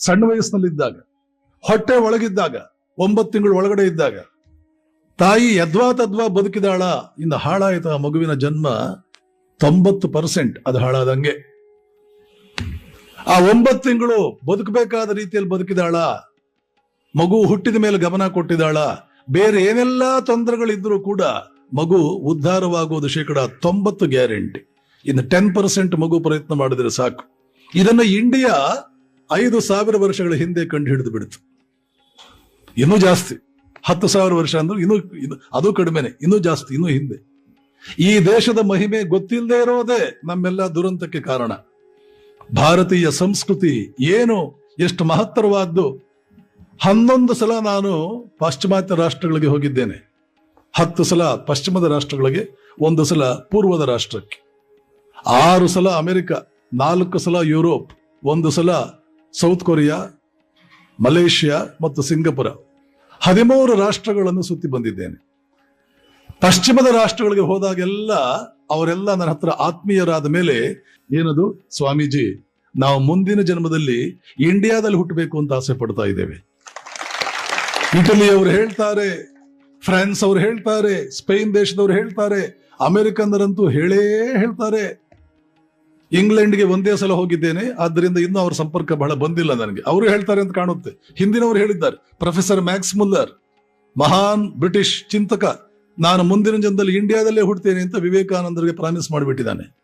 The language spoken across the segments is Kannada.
ಸಣ್ಣ ವಯಸ್ಸಿನಲ್ಲಿದ್ದಾಗ, ಹೊಟ್ಟೆ ಒಳಗಿದ್ದಾಗ, ಒಂಬತ್ತು ತಿಂಗಳು ಒಳಗಡೆ ಇದ್ದಾಗ, ತಾಯಿ ಯದ್ವಾ ತದ್ವಾ ಬದುಕಿದಾಳ, ಇಂದ ಹಾಳಾಯಿತ ಮಗುವಿನ ಜನ್ಮ ತೊಂಬತ್ತು ಪರ್ಸೆಂಟ್ ಅದು ಹಾಳಾದಂಗೆ. ಆ ಒಂಬತ್ತು ತಿಂಗಳು ಬದುಕಬೇಕಾದ ರೀತಿಯಲ್ಲಿ ಬದುಕಿದಾಳ, ಮಗು ಹುಟ್ಟಿದ ಮೇಲೆ ಗಮನ ಕೊಟ್ಟಿದಾಳ, ಬೇರೆ ಏನೆಲ್ಲ ತೊಂದರೆಗಳಿದ್ರೂ ಕೂಡ ಮಗು ಉದ್ಧಾರವಾಗುವುದು ಶೇಕಡ ತೊಂಬತ್ತು ಗ್ಯಾರಂಟಿ. ಇನ್ನು ಟೆನ್ ಪರ್ಸೆಂಟ್ ಮಗು ಪ್ರಯತ್ನ ಮಾಡಿದ್ರೆ ಸಾಕು. ಇದನ್ನ ಇಂಡಿಯಾ ಐದು ಸಾವಿರ ವರ್ಷಗಳ ಹಿಂದೆ ಕಂಡು ಹಿಡಿದು ಬಿಡ್ತು. ಇನ್ನೂ ಜಾಸ್ತಿ. ಹತ್ತು ಸಾವಿರ ವರ್ಷ ಅಂದ್ರೆ ಇನ್ನೂ ಇನ್ನು- ಅದು ಕಡಿಮೆನೆ, ಇನ್ನೂ ಜಾಸ್ತಿ, ಇನ್ನೂ ಹಿಂದೆ. ಈ ದೇಶದ ಮಹಿಮೆ ಗೊತ್ತಿಲ್ಲದೆ ಇರೋದೇ ನಮ್ಮೆಲ್ಲ ದುರಂತಕ್ಕೆ ಕಾರಣ. ಭಾರತೀಯ ಸಂಸ್ಕೃತಿ ಏನು, ಎಷ್ಟು ಮಹತ್ತರವಾದ್ದು? ಹನ್ನೊಂದು ಸಲ ನಾನು ಪಾಶ್ಚಿಮಾತ್ಯ ರಾಷ್ಟ್ರಗಳಿಗೆ ಹೋಗಿದ್ದೇನೆ. ಹತ್ತು ಸಲ ಪಶ್ಚಿಮದ ರಾಷ್ಟ್ರಗಳಿಗೆ, ಒಂದು ಸಲ ಪೂರ್ವದ ರಾಷ್ಟ್ರಕ್ಕೆ. ಆರು ಸಲ ಅಮೆರಿಕ, ನಾಲ್ಕು ಸಲ ಯುರೋಪ್, ಒಂದು ಸಲ ಸೌತ್ ಕೊರಿಯಾ, ಮಲೇಷಿಯಾ ಮತ್ತು ಸಿಂಗಪುರ ಹದಿಮೂರು ರಾಷ್ಟ್ರಗಳನ್ನು ಸುತ್ತಿ ಬಂದಿದ್ದೇನೆ. ಪಶ್ಚಿಮದ ರಾಷ್ಟ್ರಗಳಿಗೆ ಹೋದಾಗೆಲ್ಲ ಅವರೆಲ್ಲ ನನ್ನ ಹತ್ರ ಆತ್ಮೀಯರಾದ ಮೇಲೆ ಏನದು? ಸ್ವಾಮೀಜಿ, ನಾವು ಮುಂದಿನ ಜನ್ಮದಲ್ಲಿ ಇಂಡಿಯಾದಲ್ಲಿ ಹುಟ್ಟಬೇಕು ಅಂತ ಆಸೆ ಪಡ್ತಾ ಇದ್ದೇವೆ. ಇಟಲಿ ಅವರು ಹೇಳ್ತಾರೆ, ಫ್ರಾನ್ಸ್ ಅವರು ಹೇಳ್ತಾರೆ, ಸ್ಪೇನ್ ದೇಶದವರು ಹೇಳ್ತಾರೆ, ಅಮೆರಿಕನ್ನರಂತೂ ಹೇಳೇ ಹೇಳ್ತಾರೆ. ಇಂಗ್ಲೆಂಡ್ಗೆ ಒಂದೇ ಸಲ ಹೋಗಿದ್ದೇನೆ ಆದ್ದರಿಂದ ಇನ್ನೂ ಅವ್ರ ಸಂಪರ್ಕ ಬಹಳ ಬಂದಿಲ್ಲ ನನಗೆ. ಅವರು ಹೇಳ್ತಾರೆ ಅಂತ ಕಾಣುತ್ತೆ. ಹಿಂದಿನವರು ಹೇಳಿದ್ದಾರೆ, ಪ್ರೊಫೆಸರ್ ಮ್ಯಾಕ್ಸ್ ಮುಲ್ಲರ್, ಮಹಾನ್ ಬ್ರಿಟಿಷ್ ಚಿಂತಕ, ನಾನು ಮುಂದಿನ ಜನದಲ್ಲಿ ಇಂಡಿಯಾದಲ್ಲೇ ಹುಡ್ತೇನೆ ಅಂತ ವಿವೇಕಾನಂದರಿಗೆ ಪ್ರಾಮಿಸ್ ಮಾಡಿಬಿಟ್ಟಿದ್ದಾನೆ.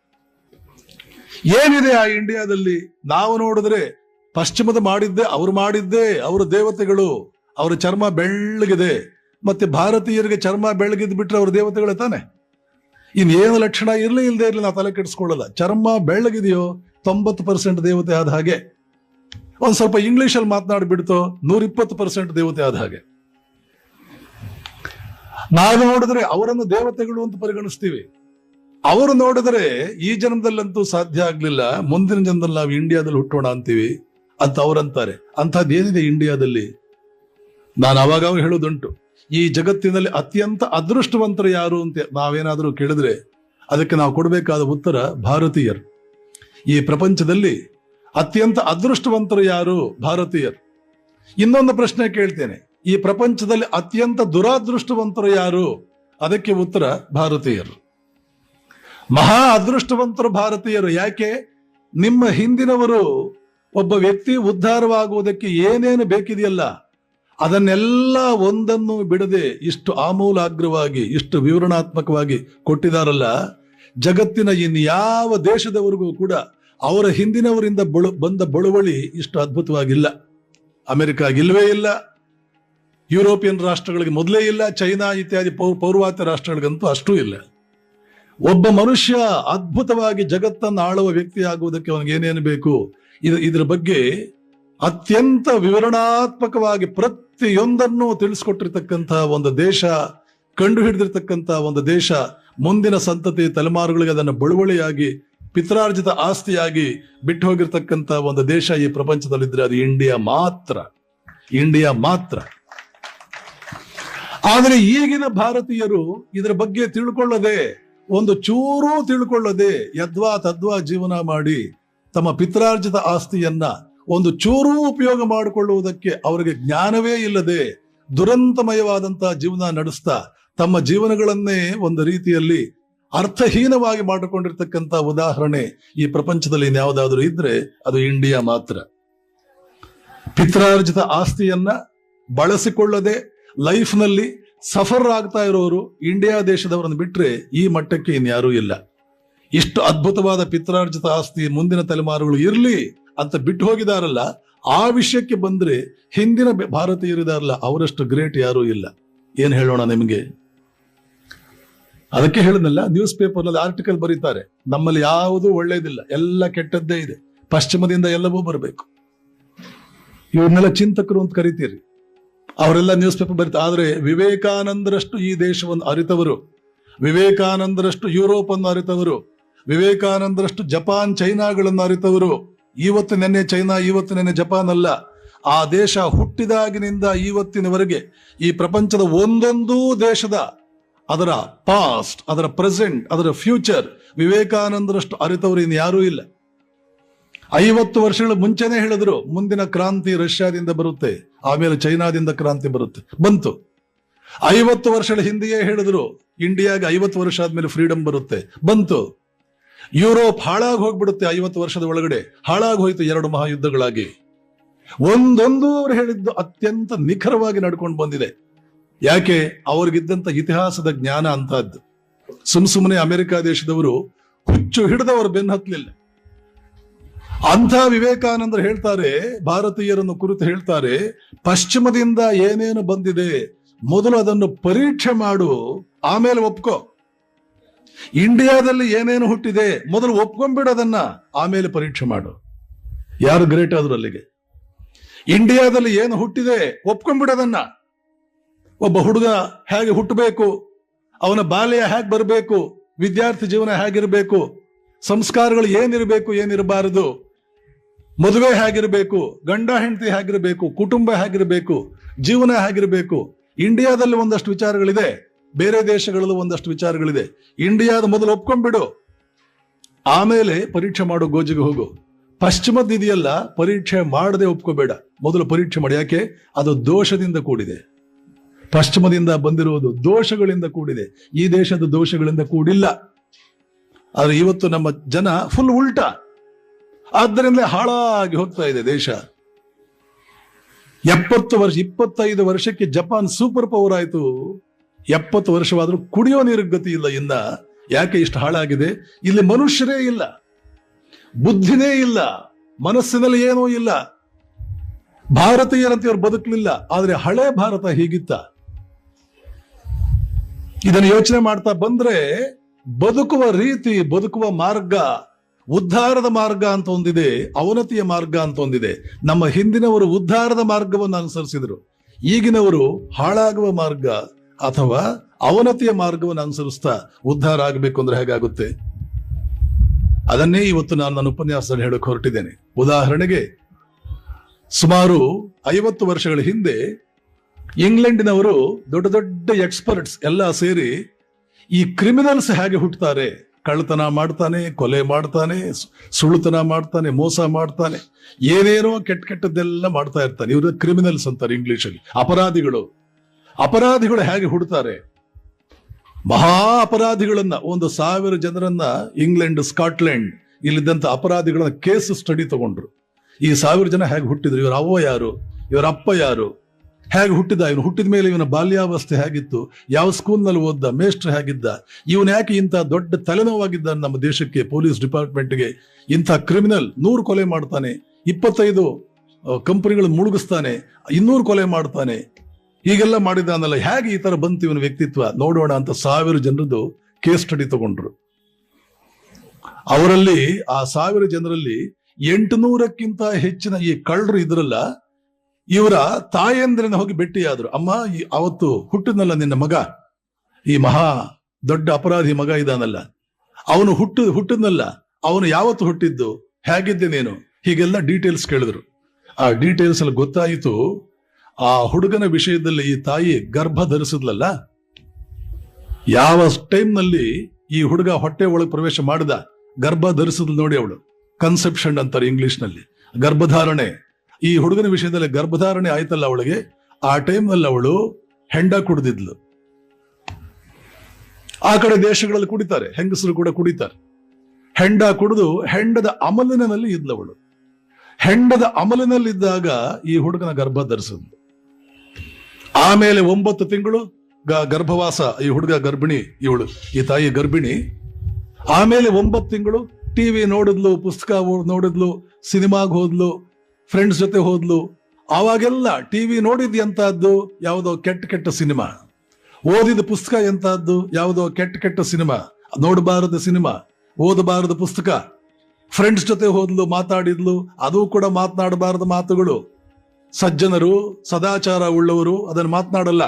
ಏನಿದೆ ಆ ಇಂಡಿಯಾದಲ್ಲಿ? ನಾವು ನೋಡಿದ್ರೆ ಪಶ್ಚಿಮದ ಮಾಡಿದ್ದೆ, ಅವ್ರು ಮಾಡಿದ್ದೆ, ಅವರ ದೇವತೆಗಳು, ಅವರ ಚರ್ಮ ಬೆಳ್ಳಗಿದೆ. ಮತ್ತೆ ಭಾರತೀಯರಿಗೆ ಚರ್ಮ ಬೆಳಗಿದ್ ಬಿಟ್ರೆ ಅವ್ರ ದೇವತೆಗಳೇ ತಾನೆ? ಇನ್ನೇನು ಲಕ್ಷಣ? ಇರ್ಲಿ ಇಲ್ಲದೆ ಇರ್ಲಿ ನಾವು ತಲೆ ಕೆಡಿಸ್ಕೊಳ್ಳಲ್ಲ. ಚರ್ಮ ಬೆಳ್ಳಗಿದೆಯೋ? ತೊಂಬತ್ತು ಪರ್ಸೆಂಟ್ ದೇವತೆ ಆದ ಹಾಗೆ. ಒಂದ್ ಸ್ವಲ್ಪ ಇಂಗ್ಲಿಷ್ ಅಲ್ಲಿ ನೂರಿಪ್ಪತ್ತು ಪರ್ಸೆಂಟ್ ದೇವತೆ ಆದ ಹಾಗೆ. ನಾವು ನೋಡಿದ್ರೆ ಅವರನ್ನು ದೇವತೆಗಳು ಅಂತ ಪರಿಗಣಿಸ್ತೀವಿ. ಅವರು ನೋಡಿದ್ರೆ ಈ ಜನ್ಮದಲ್ಲಂತೂ ಸಾಧ್ಯ ಆಗ್ಲಿಲ್ಲ, ಮುಂದಿನ ಜನ್ಮದಲ್ಲಿ ನಾವು ಇಂಡಿಯಾದಲ್ಲಿ ಹುಟ್ಟೋಣ ಅಂತೀವಿ ಅಂತ ಅವರಂತಾರೆ. ಅಂಥದ್ದೇನಿದೆ ಇಂಡಿಯಾದಲ್ಲಿ? ನಾನು ಅವಾಗ ಅವಾಗ ಹೇಳೋದುಂಟು. ಈ ಜಗತ್ತಿನಲ್ಲಿ ಅತ್ಯಂತ ಅದೃಷ್ಟವಂತರು ಯಾರು ಅಂತ ನಾವೇನಾದರೂ ಕೇಳಿದ್ರೆ ಅದಕ್ಕೆ ನಾವು ಕೊಡಬೇಕಾದ ಉತ್ತರ ಭಾರತೀಯರು. ಈ ಪ್ರಪಂಚದಲ್ಲಿ ಅತ್ಯಂತ ಅದೃಷ್ಟವಂತರು ಯಾರು? ಭಾರತೀಯರು. ಇನ್ನೊಂದು ಪ್ರಶ್ನೆ ಕೇಳ್ತೇನೆ. ಈ ಪ್ರಪಂಚದಲ್ಲಿ ಅತ್ಯಂತ ದುರಾದೃಷ್ಟವಂತರು ಯಾರು? ಅದಕ್ಕೆ ಉತ್ತರ ಭಾರತೀಯರು. ಮಹಾ ಅದೃಷ್ಟವಂತರು ಭಾರತೀಯರು ಯಾಕೆ? ನಿಮ್ಮ ಹಿಂದಿನವರು ಒಬ್ಬ ವ್ಯಕ್ತಿ ಉದ್ಧಾರವಾಗುವುದಕ್ಕೆ ಏನೇನು ಬೇಕಿದೆಯಲ್ಲ? ಅದನ್ನೆಲ್ಲ ಒಂದನ್ನು ಬಿಡದೆ ಇಷ್ಟು ಆಮೂಲಾಗ್ರವಾಗಿ, ಇಷ್ಟು ವಿವರಣಾತ್ಮಕವಾಗಿ ಕೊಟ್ಟಿದಾರಲ್ಲ, ಜಗತ್ತಿನ ಇನ್ಯಾವ ದೇಶದವರಿಗೂ ಕೂಡ ಅವರ ಹಿಂದಿನವರಿಂದ ಬಳು, ಬಂದ ಬಳುವಳಿ ಇಷ್ಟು ಅದ್ಭುತವಾಗಿಲ್ಲ. ಅಮೆರಿಕಾಗಿಲ್ವೇ ಇಲ್ಲ. ಯುರೋಪಿಯನ್ ರಾಷ್ಟ್ರಗಳಿಗೆ ಮೊದಲೇ ಇಲ್ಲ. ಚೈನಾ ಇತ್ಯಾದಿ ಪೌರ್ವಾತ್ಯ ರಾಷ್ಟ್ರಗಳಿಗಂತೂ ಅಷ್ಟೂ ಇಲ್ಲ. ಒಬ್ಬ ಮನುಷ್ಯ ಅದ್ಭುತವಾಗಿ ಜಗತ್ತನ್ನು ಆಳುವ ವ್ಯಕ್ತಿ ಆಗುವುದಕ್ಕೆ ಅವನಿಗೆ ಏನೇನು ಬೇಕು? ಇದು, ಇದರ ಬಗ್ಗೆ ಅತ್ಯಂತ ವಿವರಣಾತ್ಮಕವಾಗಿ ಪ್ರತಿಯೊಂದನ್ನು ತಿಳಿಸ್ಕೊಟ್ಟಿರ್ತಕ್ಕಂತಹ ಒಂದು ದೇಶ ಕಂಡು ಹಿಡಿದಿರ್ತಕ್ಕಂತಹ ಒಂದು ದೇಶ, ಮುಂದಿನ ಸಂತತಿ ತಲೆಮಾರುಗಳಿಗೆ ಅದನ್ನು ಬಳುವಳಿಯಾಗಿ, ಪಿತ್ರಾರ್ಜಿತ ಆಸ್ತಿಯಾಗಿ ಬಿಟ್ಟು ಹೋಗಿರ್ತಕ್ಕಂಥ ಒಂದು ದೇಶ ಈ ಪ್ರಪಂಚದಲ್ಲಿದ್ರೆ ಅದು ಇಂಡಿಯಾ ಮಾತ್ರ. ಇಂಡಿಯಾ ಮಾತ್ರ. ಆದರೆ ಈಗಿನ ಭಾರತೀಯರು ಇದರ ಬಗ್ಗೆ ತಿಳ್ಕೊಳ್ಳದೆ, ಒಂದು ಚೂರೂ ತಿಳ್ಕೊಳ್ಳದೆ ಯದ್ವಾ ತದ್ವಾ ಜೀವನ ಮಾಡಿ ತಮ್ಮ ಪಿತ್ರಾರ್ಜಿತ ಆಸ್ತಿಯನ್ನ ಒಂದು ಚೂರೂ ಉಪಯೋಗ ಮಾಡಿಕೊಳ್ಳುವುದಕ್ಕೆ ಅವರಿಗೆ ಜ್ಞಾನವೇ ಇಲ್ಲದೆ ದುರಂತಮಯವಾದಂತಹ ಜೀವನ ನಡೆಸ್ತಾ ತಮ್ಮ ಜೀವನಗಳನ್ನೇ ಒಂದು ರೀತಿಯಲ್ಲಿ ಅರ್ಥಹೀನವಾಗಿ ಮಾಡಿಕೊಂಡಿರ್ತಕ್ಕಂಥ ಉದಾಹರಣೆ ಈ ಪ್ರಪಂಚದಲ್ಲಿ ಇನ್ಯಾವುದಾದ್ರೂ ಇದ್ರೆ ಅದು ಇಂಡಿಯಾ ಮಾತ್ರ. ಪಿತ್ರಾರ್ಜಿತ ಆಸ್ತಿಯನ್ನ ಬಳಸಿಕೊಳ್ಳದೆ ಲೈಫ್ನಲ್ಲಿ ಸಫರ್ ಆಗ್ತಾ ಇರೋರು ಇಂಡಿಯಾ ದೇಶದವರನ್ನು ಬಿಟ್ರೆ ಈ ಮಟ್ಟಕ್ಕೆ ಇನ್ಯಾರೂ ಇಲ್ಲ. ಇಷ್ಟು ಅದ್ಭುತವಾದ ಪಿತ್ರಾರ್ಜಿತ ಆಸ್ತಿ ಮುಂದಿನ ತಲೆಮಾರುಗಳು ಇರ್ಲಿ ಅಂತ ಬಿಟ್ಟು ಹೋಗಿದಾರಲ್ಲ, ಆ ವಿಷಯಕ್ಕೆ ಬಂದ್ರೆ ಹಿಂದಿನ ಭಾರತೀಯರಿದಾರಲ್ಲ, ಅವರಷ್ಟು ಗ್ರೇಟ್ ಯಾರೂ ಇಲ್ಲ. ಏನ್ ಹೇಳೋಣ ನಿಮಗೆ? ಅದಕ್ಕೆ ಹೇಳಿದ್ನಲ್ಲ ನ್ಯೂಸ್ ಪೇಪರ್ನಲ್ಲಿ ಆರ್ಟಿಕಲ್ ಬರೀತಾರೆ. ನಮ್ಮಲ್ಲಿ ಯಾವುದೂ ಒಳ್ಳೇದಿಲ್ಲ, ಎಲ್ಲ ಕೆಟ್ಟದ್ದೇ ಇದೆ. ಪಶ್ಚಿಮದಿಂದ ಎಲ್ಲವೂ ಬರಬೇಕು. ಇವ್ರನ್ನೆಲ್ಲ ಚಿಂತಕರು ಅಂತ ಕರಿತೀರಿ. ಅವರೆಲ್ಲ ನ್ಯೂಸ್ ಪೇಪರ್ ಬರೀತಾರೆ ಆದ್ರೆ ವಿವೇಕಾನಂದರಷ್ಟು ಈ ದೇಶವನ್ನು ಅರಿತವರು. ವಿವೇಕಾನಂದರಷ್ಟು ಯುರೋಪ್ ಅನ್ನು ಅರಿತವರು. ವಿವೇಕಾನಂದರಷ್ಟು ಜಪಾನ್, ಚೈನಾಗಳನ್ನು ಅರಿತವರು. ಇವತ್ತು ನೆನ್ನೆ ಚೈನಾ, ಇವತ್ತು ನೆನ್ನೆ ಜಪಾನ್ ಅಲ್ಲ. ಆ ದೇಶ ಹುಟ್ಟಿದಾಗಿನಿಂದ ಇವತ್ತಿನವರೆಗೆ ಈ ಪ್ರಪಂಚದ ಒಂದೊಂದು ದೇಶದ ಅದರ ಪಾಸ್ಟ್ ಅದರ ಪ್ರೆಸೆಂಟ್ ಅದರ ಫ್ಯೂಚರ್ ವಿವೇಕಾನಂದರಷ್ಟು ಅರಿತವರು ಇನ್ನು ಯಾರೂ ಇಲ್ಲ. ಐವತ್ತು ವರ್ಷಗಳ ಮುಂಚೆನೆ ಹೇಳಿದ್ರು, ಮುಂದಿನ ಕ್ರಾಂತಿ ರಷ್ಯಾದಿಂದ ಬರುತ್ತೆ, ಆಮೇಲೆ ಚೈನಾದಿಂದ ಕ್ರಾಂತಿ ಬರುತ್ತೆ. ಬಂತು. ಐವತ್ತು ವರ್ಷಗಳ ಹಿಂದೆಯೇ ಹೇಳಿದ್ರು, ಇಂಡಿಯಾಗೆ ಐವತ್ತು ವರ್ಷ ಆದ್ಮೇಲೆ ಫ್ರೀಡಮ್ ಬರುತ್ತೆ. ಬಂತು. ಯುರೋಪ್ ಹಾಳಾಗಿ ಹೋಗ್ಬಿಡುತ್ತೆ ಐವತ್ತು ವರ್ಷದ ಒಳಗಡೆ. ಹಾಳಾಗಿ ಹೋಯಿತು ಎರಡು ಮಹಾಯುದ್ಧಗಳಾಗಿ. ಒಂದೊಂದು ಅವರು ಹೇಳಿದ್ದು ಅತ್ಯಂತ ನಿಖರವಾಗಿ ನಡ್ಕೊಂಡು ಬಂದಿದೆ. ಯಾಕೆ? ಅವ್ರಿಗಿದ್ದಂತ ಇತಿಹಾಸದ ಜ್ಞಾನ ಅಂತಹದ್ದು ಸುಮ್ ಸುಮ್ಮನೆ ಅಮೆರಿಕ ದೇಶದವರು ಹುಚ್ಚು ಹಿಡಿದವರು ಬೆನ್ನ ಹತ್ತಲಿಲ್ಲ ಅಂಥ ವಿವೇಕಾನಂದರು ಹೇಳ್ತಾರೆ, ಭಾರತೀಯರನ್ನು ಕುರಿತು ಹೇಳ್ತಾರೆ, ಪಶ್ಚಿಮದಿಂದ ಏನೇನು ಬಂದಿದೆ, ಮೊದಲು ಅದನ್ನು ಪರೀಕ್ಷೆ ಮಾಡು, ಆಮೇಲೆ ಒಪ್ಕೋ. ಇಂಡಿಯಾದಲ್ಲಿ ಏನೇನು ಹುಟ್ಟಿದೆ ಮೊದಲು ಒಪ್ಕೊಂಡ್ಬಿಡೋದನ್ನ ಆಮೇಲೆ ಪರೀಕ್ಷೆ ಮಾಡು. ಯಾರು ಗ್ರೇಟ್ ಆದ್ರು ಅಲ್ಲಿಗೆ. ಇಂಡಿಯಾದಲ್ಲಿ ಏನು ಹುಟ್ಟಿದೆ ಒಪ್ಕೊಂಡ್ಬಿಡೋದನ್ನ. ಒಬ್ಬ ಹುಡುಗ ಹೇಗೆ ಹುಟ್ಟಬೇಕು, ಅವನ ಬಾಲ್ಯ ಹೇಗೆ ಬರಬೇಕು, ವಿದ್ಯಾರ್ಥಿ ಜೀವನ ಹೇಗಿರಬೇಕು, ಸಂಸ್ಕಾರಗಳು ಏನಿರಬೇಕು ಏನಿರಬಾರದು, ಮದುವೆ ಹೇಗಿರಬೇಕು, ಗಂಡ ಹೆಂಡತಿ ಹೇಗಿರಬೇಕು, ಕುಟುಂಬ ಹೇಗಿರಬೇಕು, ಜೀವನ ಹೇಗಿರಬೇಕು, ಇಂಡಿಯಾದಲ್ಲಿ ಒಂದಷ್ಟು ವಿಚಾರಗಳಿದೆ. ಬೇರೆ ದೇಶಗಳಲ್ಲೂ ಒಂದಷ್ಟು ವಿಚಾರಗಳಿದೆ. ಇಂಡಿಯಾದ ಮೊದಲು ಒಪ್ಕೊಂಡ್ಬಿಡು. ಆಮೇಲೆ ಪರೀಕ್ಷೆ ಮಾಡೋ, ಗೋಜಿಗೆ ಹೋಗು. ಪಶ್ಚಿಮದ ಪರೀಕ್ಷೆ ಮಾಡದೆ ಒಪ್ಕೋಬೇಡ. ಮೊದಲು ಪರೀಕ್ಷೆ ಮಾಡಿ, ಯಾಕೆ? ಅದು ದೋಷದಿಂದ ಕೂಡಿದೆ. ಪಶ್ಚಿಮದಿಂದ ಬಂದಿರುವುದು ದೋಷಗಳಿಂದ ಕೂಡಿದೆ. ಈ ದೇಶದ ದೋಷಗಳಿಂದ ಕೂಡಿಲ್ಲ. ಆದರೆ ಇವತ್ತು ನಮ್ಮ ಜನ ಫುಲ್ ಉಲ್ಟಾ. ಆದ್ದರಿಂದ ಹಾಳಾಗಿ ಹೋಗ್ತಾ ಇದೆ ದೇಶ. ಎಪ್ಪತ್ತು ವರ್ಷ, ಇಪ್ಪತ್ತೈದು ವರ್ಷಕ್ಕೆ ಜಪಾನ್ ಸೂಪರ್ ಪವರ್ ಆಯ್ತು. ಎಪ್ಪತ್ತು ವರ್ಷವಾದರೂ ಕುಡಿಯೋ ನೀರಿಗೆ ಗತಿ ಇಲ್ಲ ಇಂದ ಯಾಕೆ ಇಷ್ಟು ಹಾಳಾಗಿದೆ? ಇಲ್ಲಿ ಮನುಷ್ಯರೇ ಇಲ್ಲ. ಬುದ್ಧಿನೇ ಇಲ್ಲ. ಮನಸ್ಸಿನಲ್ಲಿ ಏನೂ ಇಲ್ಲ. ಭಾರತೀಯರಂತೆ ಇವರು ಬದುಕಲಿಲ್ಲ. ಆದರೆ ಹಳೆ ಭಾರತ ಹೀಗಿತ್ತ. ಇದನ್ನು ಯೋಚನೆ ಮಾಡ್ತಾ ಬಂದ್ರೆ ಬದುಕುವ ರೀತಿ, ಬದುಕುವ ಮಾರ್ಗ, ಉದ್ಧಾರದ ಮಾರ್ಗ ಅಂತ ಒಂದಿದೆ ಅವನತಿಯ ಮಾರ್ಗ ಅಂತ ಒಂದಿದೆ. ನಮ್ಮ ಹಿಂದಿನವರು ಉದ್ಧಾರದ ಮಾರ್ಗವನ್ನು ಅನುಸರಿಸಿದರು. ಈಗಿನವರು ಹಾಳಾಗುವ ಮಾರ್ಗ ಅಥವಾ ಅವನತಿಯ ಮಾರ್ಗವನ್ನು ಅನುಸರಿಸ್ತಾ ಉದ್ಧಾರ ಆಗಬೇಕು ಅಂದ್ರೆ ಹೇಗಾಗುತ್ತೆ? ಅದನ್ನೇ ಇವತ್ತು ನಾನು ನನ್ನ ಉಪನ್ಯಾಸದಲ್ಲಿ ಹೇಳಕ್ಕೆ ಹೊರಟಿದ್ದೇನೆ. ಉದಾಹರಣೆಗೆ, ಸುಮಾರು ಐವತ್ತು ವರ್ಷಗಳ ಹಿಂದೆ ಇಂಗ್ಲೆಂಡಿನವರು ದೊಡ್ಡ ದೊಡ್ಡ ಎಕ್ಸ್ಪರ್ಟ್ಸ್ ಎಲ್ಲ ಸೇರಿ ಈ ಕ್ರಿಮಿನಲ್ಸ್ ಹೇಗೆ ಹುಟ್ಟುತ್ತಾರೆ ಕಳ್ಳತನ ಮಾಡ್ತಾನೆ, ಕೊಲೆ ಮಾಡ್ತಾನೆ, ಸುಳ್ಳುತನ ಮಾಡ್ತಾನೆ, ಮೋಸ ಮಾಡ್ತಾನೆ, ಏನೇನೋ ಕೆಟ್ಟ ಕೆಟ್ಟದ್ದೆಲ್ಲ ಮಾಡ್ತಾ ಇರ್ತಾನೆ. ಇವರು ಕ್ರಿಮಿನಲ್ಸ್ ಅಂತಾರೆ ಇಂಗ್ಲಿಷಲ್ಲಿ. ಅಪರಾಧಿಗಳು. ಅಪರಾಧಿಗಳು ಹೇಗೆ ಹುಡ್ತಾರೆ ಮಹಾ ಅಪರಾಧಿಗಳನ್ನ, ಒಂದು ಸಾವಿರ ಜನರನ್ನ ಇಂಗ್ಲೆಂಡ್, ಸ್ಕಾಟ್ಲೆಂಡ್ ಇಲ್ಲಿದ್ದಂಥ ಅಪರಾಧಿಗಳನ್ನ ಕೇಸ್ ಸ್ಟಡಿ ತಗೊಂಡ್ರು. ಈ ಸಾವಿರ ಜನ ಹೇಗೆ ಹುಟ್ಟಿದ್ರು? ಇವರ ಅವ್ವ ಯಾರು? ಇವರ ಅಪ್ಪ ಯಾರು? ಹೇಗೆ ಹುಟ್ಟಿದ? ಇವನು ಹುಟ್ಟಿದ ಮೇಲೆ ಇವನ ಬಾಲ್ಯಾವಸ್ಥೆ ಹೇಗಿತ್ತು? ಯಾವ ಸ್ಕೂಲ್ನಲ್ಲಿ ಓದ್ದ? ಮೇಷ್ಟ್ರು ಹೇಗಿದ್ದ? ಇವನು ಯಾಕೆ ಇಂಥ ದೊಡ್ಡ ತಲೆನೋವಾಗಿದ್ದ ನಮ್ಮ ದೇಶಕ್ಕೆ, ಪೊಲೀಸ್ ಡಿಪಾರ್ಟ್ಮೆಂಟ್ಗೆ? ಇಂಥ ಕ್ರಿಮಿನಲ್ ನೂರು ಕೊಲೆ ಮಾಡ್ತಾನೆ, ಇಪ್ಪತ್ತೈದು ಕಂಪನಿಗಳು ಮುಳುಗಿಸ್ತಾನೆ, ಇನ್ನೂರು ಕೊಲೆ ಮಾಡ್ತಾನೆ. ಹೀಗೆಲ್ಲ ಮಾಡಿದಾನಲ್ಲ ಹೇಗೆ ಈ ತರ ಬಂತು ಇವನ ವ್ಯಕ್ತಿತ್ವ? ನೋಡೋಣ ಅಂತ ಸಾವಿರ ಜನರದ್ದು ಕೇಸ್ ಸ್ಟಡಿ ತಗೊಂಡ್ರು. ಅವರಲ್ಲಿ ಆ ಸಾವಿರ ಜನರಲ್ಲಿ ಎಂಟುನೂರಕ್ಕಿಂತ ಹೆಚ್ಚಿನ ಈ ಕಳ್ಳರು ಇದ್ರಲ್ಲ, ಇವರ ತಾಯಂದ್ರನ್ನ ಹೋಗಿ ಭೇಟಿಯಾದ್ರು. ಅಮ್ಮ ಅವತ್ತು ಹುಟ್ಟಿದ್ನಲ್ಲ ನಿನ್ನ ಮಗ? ಈ ಮಹಾ ದೊಡ್ಡ ಅಪರಾಧಿ ಮಗ ಇದಾನಲ್ಲ. ಅವನು ಹುಟ್ಟು, ಹುಟ್ಟಿದ್ನಲ್ಲ. ಅವನು ಯಾವತ್ತು ಹುಟ್ಟಿದ್ದು? ಹೇಗಿದ್ದೆ ನೀನು? ಹೀಗೆಲ್ಲ ಡೀಟೇಲ್ಸ್ ಕೇಳಿದ್ರು. ಆ ಡೀಟೇಲ್ಸ್ ಅಲ್ಲಿ ಗೊತ್ತಾಯಿತು. ಆ ಹುಡುಗನ ವಿಷಯದಲ್ಲಿ ಈ ತಾಯಿ ಗರ್ಭ ಧರಿಸಿದ್ಲಲ್ಲ? ಯಾವ ಟೈಮ್ನಲ್ಲಿ ಈ ಹುಡುಗ ಹೊಟ್ಟೆ ಒಳಗೆ ಪ್ರವೇಶ ಮಾಡಿದ? ಗರ್ಭ ಧರಿಸಿದ್ಲು ನೋಡಿ ಅವಳು. ಕನ್ಸೆಪ್ಷನ್ ಅಂತಾರೆ ಇಂಗ್ಲಿಷ್ನಲ್ಲಿ ಗರ್ಭಧಾರಣೆ. ಈ ಹುಡುಗನ ವಿಷಯದಲ್ಲಿ ಗರ್ಭಧಾರಣೆ ಆಯ್ತಲ್ಲ ಅವಳಿಗೆ? ಆ ಟೈಮ್ನಲ್ಲಿ ಅವಳು ಹೆಂಡ ಕುಡಿದಿದ್ಲು. ಆ ಕಡೆ ದೇಶಗಳಲ್ಲಿ ಕುಡಿತಾರೆ. ಹೆಂಗಸರು ಕೂಡ ಕುಡಿತಾರೆ. ಹೆಂಡ ಕುಡಿದು ಹೆಂಡದ ಅಮಲಿನಲ್ಲಿ ಇದ್ಲವಳು ಹೆಂಡದ ಅಮಲಿನಲ್ಲಿದ್ದಾಗ ಈ ಹುಡುಗನ ಗರ್ಭ ಧರಿಸಿದ್ಲು. ಆಮೇಲೆ ಒಂಬತ್ತು ತಿಂಗಳು ಗರ್ಭವಾಸ, ಈ ಹುಡುಗ ಗರ್ಭಿಣಿ, ಇವಳು, ಈ ತಾಯಿ ಗರ್ಭಿಣಿ. ಆಮೇಲೆ ಒಂಬತ್ತು ತಿಂಗಳು ಟಿವಿ ನೋಡಿದ್ಲು, ಪುಸ್ತಕ ನೋಡಿದ್ಲು, ಸಿನಿಮಾಗ್ ಹೋದ್ಲು ಫ್ರೆಂಡ್ಸ್ ಜೊತೆ ಹೋದ್ಲು. ಆವಾಗೆಲ್ಲ ಟಿವಿ ನೋಡಿದ್ ಎಂತಹದ್ದು ಯಾವುದೋ ಕೆಟ್ಟ ಕೆಟ್ಟ ಸಿನಿಮಾ. ಓದಿದ ಪುಸ್ತಕ ಎಂತಹದ್ದು? ಯಾವುದೋ ಕೆಟ್ಟ ಕೆಟ್ಟ ಸಿನಿಮಾ. ನೋಡಬಾರದ ಸಿನಿಮಾ, ಓದಬಾರದ ಪುಸ್ತಕ. ಫ್ರೆಂಡ್ಸ್ ಜೊತೆ ಹೋದ್ಲು, ಮಾತಾಡಿದ್ಲು, ಅದು ಕೂಡ ಮಾತನಾಡಬಾರದ ಮಾತುಗಳು. ಸಜ್ಜನರು ಸದಾಚಾರ ಉಳ್ಳವರು ಅದನ್ನು ಮಾತನಾಡಲ್ಲ.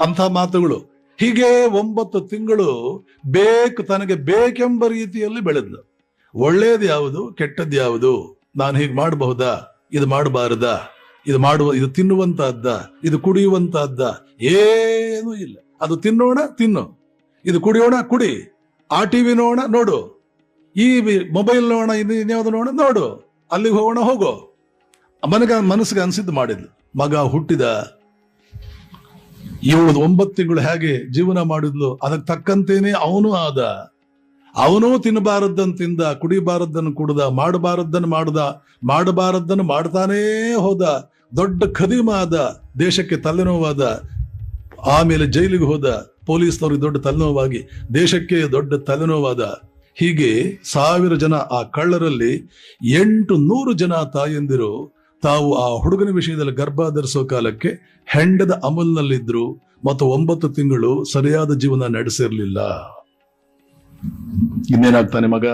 ಅಂಥ ಮಾತುಗಳು. ಹೀಗೆ ಒಂಬತ್ತು ತಿಂಗಳು ಬೇಕು ತನಗೆ ಬೇಕೆಂಬ ರೀತಿಯಲ್ಲಿ ಬೆಳೆದ್ಲು. ಒಳ್ಳೇದು ಯಾವುದು ಕೆಟ್ಟದ್ದು ಯಾವುದು? ನಾನು ಹೀಗೆ ಮಾಡಬಹುದಾ? ಇದು ಮಾಡಬಾರದಾ? ಇದು ಮಾಡುವ, ಇದು ತಿನ್ನುವಂತಹದ್ದ? ಇದು ಕುಡಿಯುವಂತಹದ್ದ? ಏನೂ ಇಲ್ಲ. ಅದು ತಿನ್ನೋಣ, ತಿನ್ನು. ಇದು ಕುಡಿಯೋಣ, ಕುಡಿ. ಆ ಟಿವಿ ನೋಡೋಣ ನೋಡು. ಈ ಮೊಬೈಲ್ ನೋಡೋಣ ಇದು ಇನ್ಯಾವುದು ನೋಡೋಣ ನೋಡು. ಅಲ್ಲಿಗೆ ಹೋಗೋಣ, ಹೋಗೋ. ಮನಗ ಮನಸ್ಸಿಗೆ ಅನ್ಸಿದ್ದು ಮಾಡಿದ್ಲು. ಮಗ ಹುಟ್ಟಿದ ಏಳು ಒಂಬತ್ತು ತಿಂಗಳು ಹೇಗೆ ಜೀವನ ಮಾಡಿದ್ಲು, ಅದಕ್ಕೆ ತಕ್ಕಂತೇನೆ ಅವನು ಆದ. ಅವನೂ ತಿನ್ನಬಾರದ್ದನ್ನು ತಿಂದ ಕುಡಿಬಾರದ್ದನ್ನು ಕುಡ್ದ, ಮಾಡಬಾರದ್ದನ್ನು ಮಾಡ್ದ, ಮಾಡಬಾರದ್ದನ್ನು ಮಾಡ್ತಾನೇ ಹೋದ. ದೊಡ್ಡ ಖದೀಮ ಆದ, ದೇಶಕ್ಕೆ ತಲೆನೋವಾದ. ಆಮೇಲೆ ಜೈಲಿಗೆ ಹೋದ, ಪೊಲೀಸ್ನವ್ರಿಗೆ ದೊಡ್ಡ ತಲೆನೋವಾಗಿ, ದೇಶಕ್ಕೆ ದೊಡ್ಡ ತಲೆನೋವಾದ. ಹೀಗೆ ಸಾವಿರ ಜನ ಆ ಕಳ್ಳರಲ್ಲಿ ಎಂಟು ನೂರು ಜನ ತಾಯಂದಿರು ತಾವು ಆ ಹುಡುಗನ ವಿಷಯದಲ್ಲಿ ಗರ್ಭ ಧರಿಸೋ ಕಾಲಕ್ಕೆ ಹೆಂಡದ ಅಮಲ್ನಲ್ಲಿದ್ರು ಮತ್ತು ಒಂಬತ್ತು ತಿಂಗಳು ಸರಿಯಾದ ಜೀವನ ನಡೆಸಿರ್ಲಿಲ್ಲ. ಇನ್ನೇನಾಗ್ತಾನೆ ಮಗ?